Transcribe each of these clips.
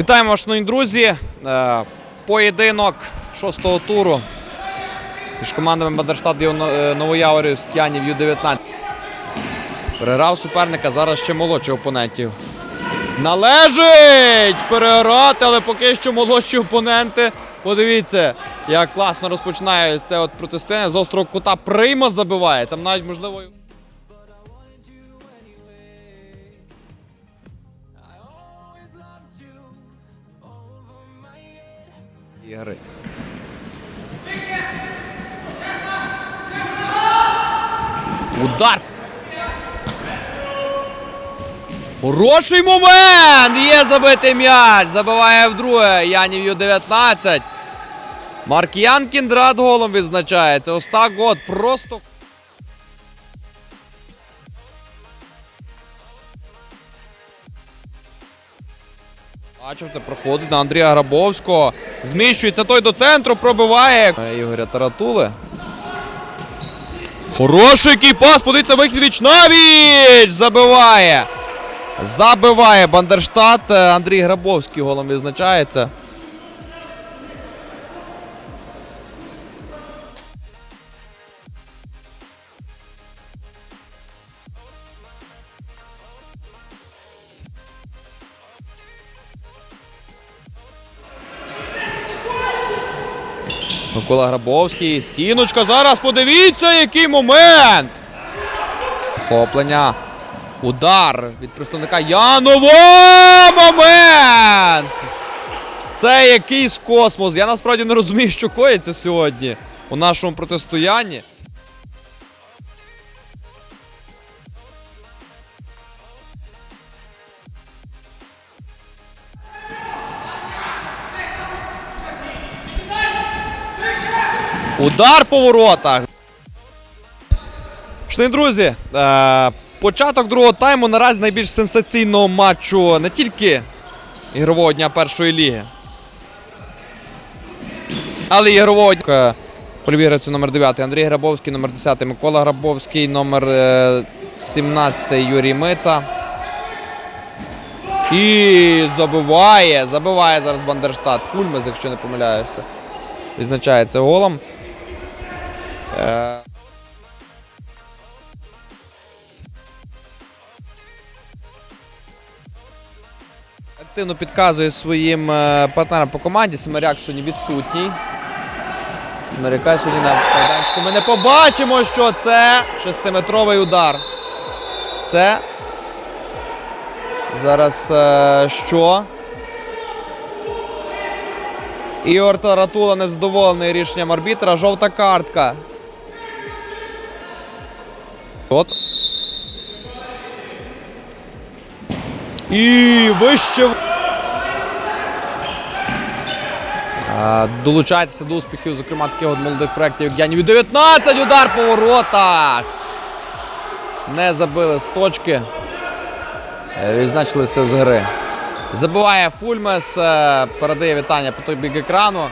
Вітаємо, шановні друзі. Е, Поєдинок шостого туру між командами Бандерштат і Новояворівськ Янів Ю-19. Переграв суперника, зараз ще молодших опонентів. Належить переграти, але поки що молодші опоненти. Подивіться, як класно розпочинає це от протистояння. З острого кута прийма забиває. Там навіть можливо. Ігри. Удар. Хороший момент! Є забитий м'яч. Забиває вдруге. Янів Ю-19. Маркіян Кіндрат голом відзначається. Остак год просто. Бачив, це проходить на Андрія Грабовського. Зміщується той до центру, пробиває. Е, Ігоря Таратули. Хороший кіпас. Подивиться подивіться вихід віч навіч! Забиває. Забиває Бандерштат. Е, Андрій Грабовський голом відзначається. Микола Грабовський. Стіночка. Зараз подивіться, який момент. Хоплення. Удар від представника Янова. Момент! Це якийсь космос. Я насправді не розумію, що коїться сьогодні у нашому протистоянні. Удар по воротах. Шановні друзі, е, початок другого тайму наразі найбільш сенсаційного матчу не тільки ігрового дня першої ліги, але ігрового дня. Е, Польовій гравцю номер 9 Андрій Грабовський, номер 10 Микола Грабовський, номер е, 17 Юрій Мица. І забиває, забиває зараз Бандерштат. Фульмес, якщо не помиляюся. Відзначається голом. Е, Активно підказує своїм е, партнерам по команді. Семеряк сьогодні відсутній. Семеряка сьогодні на майданчику. Ми не побачимо, що це шестиметровий удар. Це. Зараз е, що? Ігор Таратула незадоволений рішенням арбітра. Жовта картка. От. І вище. Долучайтеся до успіхів, зокрема, таких от молодих проєктів, як Янів 19, удар по воротах. Не забили з точки. Е, Відзначилися з гри. Забиває Фульмес, е, передає вітання по той бік екрану.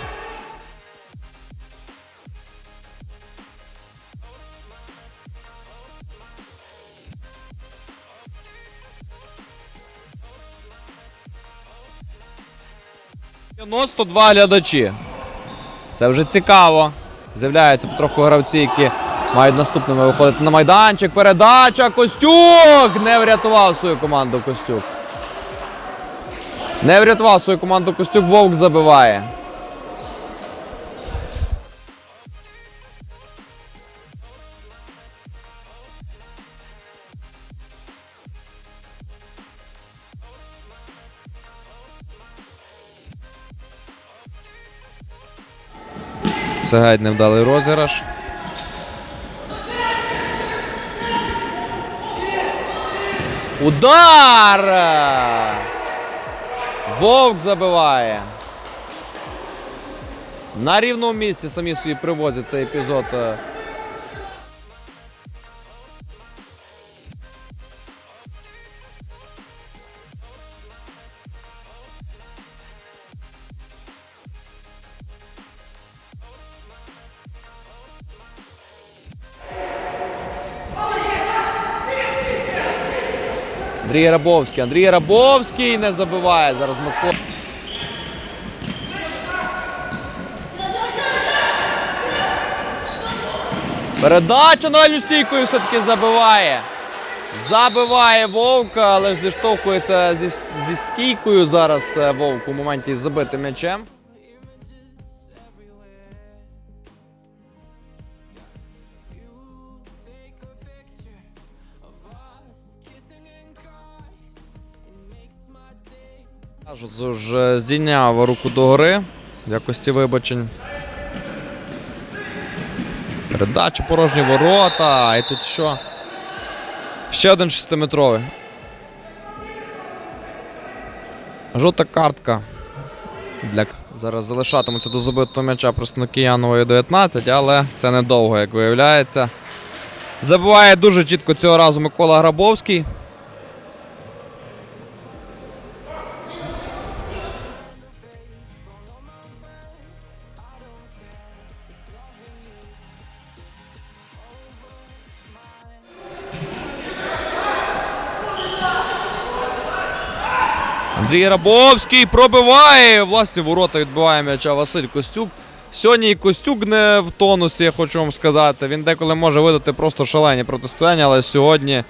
«92 глядачі. Це вже цікаво. З'являються потроху гравці, які мають наступними виходити на майданчик. Передача Костюк! Не врятував свою команду Костюк. Не врятував свою команду Костюк. Вовк забиває. Це геть невдалий розіграш. Удар! Вовк забиває. На рівному місці самі собі привозять цей епізод. Андрій Рабовський. Андрій Рабовський не забиває. Зараз Микола. Передача на Люсійкою все-таки забиває. Забиває Вовка, але ж зіштовхується зі, зі стійкою зараз е, Вовк у моменті з забитим м'ячем. Здійняв руку догори в якості вибачень. Передача порожні ворота. І тут що? Ще один шестиметровий. Жовта картка. Для... Зараз залишатимуться до забитого м'яча просто Киянової 19, але це недовго, як виявляється. Забиває дуже чітко цього разу Микола Грабовський. Андрій Рабовський пробиває. Власні ворота відбиває м'яча Василь Костюк. Сьогодні Костюк не в тонусі, я хочу вам сказати. Він деколи може видати просто шалені протистояння, але сьогодні